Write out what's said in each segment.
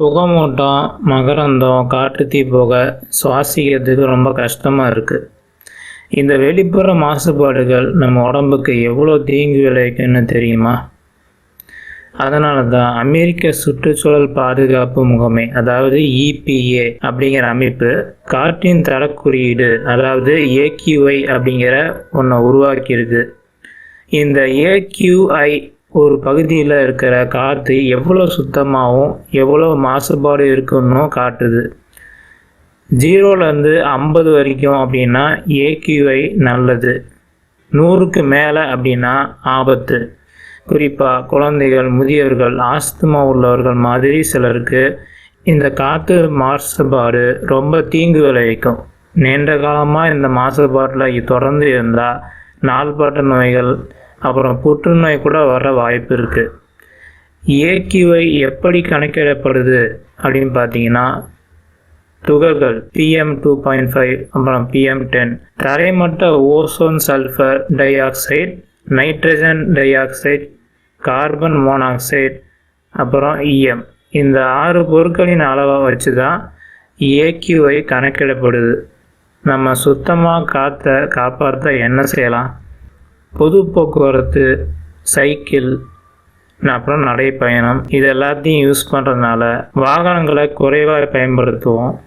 புகமூட்டம் மகரந்தம் காட்டுத்தீ புகை சுவாசிக்கிறதுக்கு ரொம்ப கஷ்டமாக இருக்குது இந்த வெளிப்புற மாசுபாடுகள் நம்ம உடம்புக்கு எவ்வளோ தீங்கு விளைவிக்குன்னு தெரியுமா? அதனால தான் அமெரிக்க சுற்றுச்சூழல் பாதுகாப்பு முகமை அதாவது இபிஏ அப்படிங்கிற அமைப்பு காற்றின் தரக்குறியீடு அதாவது ஏக்யூஐ அப்படிங்கிற ஒன்றை உருவாக்கியிருக்கு. இந்த ஏக்யூஐ ஒரு பகுதியில் இருக்கிற காற்று எவ்வளோ சுத்தமாகவும் எவ்வளோ மாசுபாடு இருக்குன்னு காட்டுது. ஜீரோலேருந்து ஐம்பது வரைக்கும் அப்படின்னா ஏக்யூஐ நல்லது. நூறுக்கு மேலே அப்படின்னா ஆபத்து. குறிப்பாக குழந்தைகள் முதியவர்கள் ஆஸ்துமா உள்ளவர்கள் மாதிரி சிலருக்கு இந்த காற்று மாசுபாடு ரொம்ப தீங்கு விளைவிக்கும். நீண்ட காலமாக இந்த மாசுபாட்டில் தொடர்ந்து இருந்தால் நாள்பாட்டு நோய்கள் அப்புறம் புற்றுநோய் கூட வர வாய்ப்பு இருக்குது ஏக்யூஐ எப்படி கணக்கிடப்படுது அப்படின்னு பார்த்தீங்கன்னா துகள்கள் பிஎம் டூ பாயிண்ட் ஃபைவ் அப்புறம் PM ten தரைமட்ட ozone sulphur dioxide nitrogen dioxide carbon monoxide அப்புறம் இஎம் இந்த ஆறு பொருட்களின் அளவை வச்சு தான் ஏக்யூஐ கணக்கிடப்படுது. நம்ம சுத்தமாக காற்றை காப்பாற்ற என்ன செய்யலாம்? பொது போக்குவரத்து சைக்கிள் அப்புறம் நடைப்பயணம் இது எல்லாத்தையும் யூஸ் பண்ணுறதுனால வாகனங்களை குறைவாக பயன்படுத்துவோம்.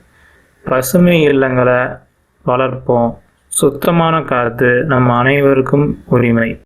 பசுமை இல்லங்களை வளர்ப்போம். சுத்தமான காற்று நம்ம அனைவருக்கும் உரிமை.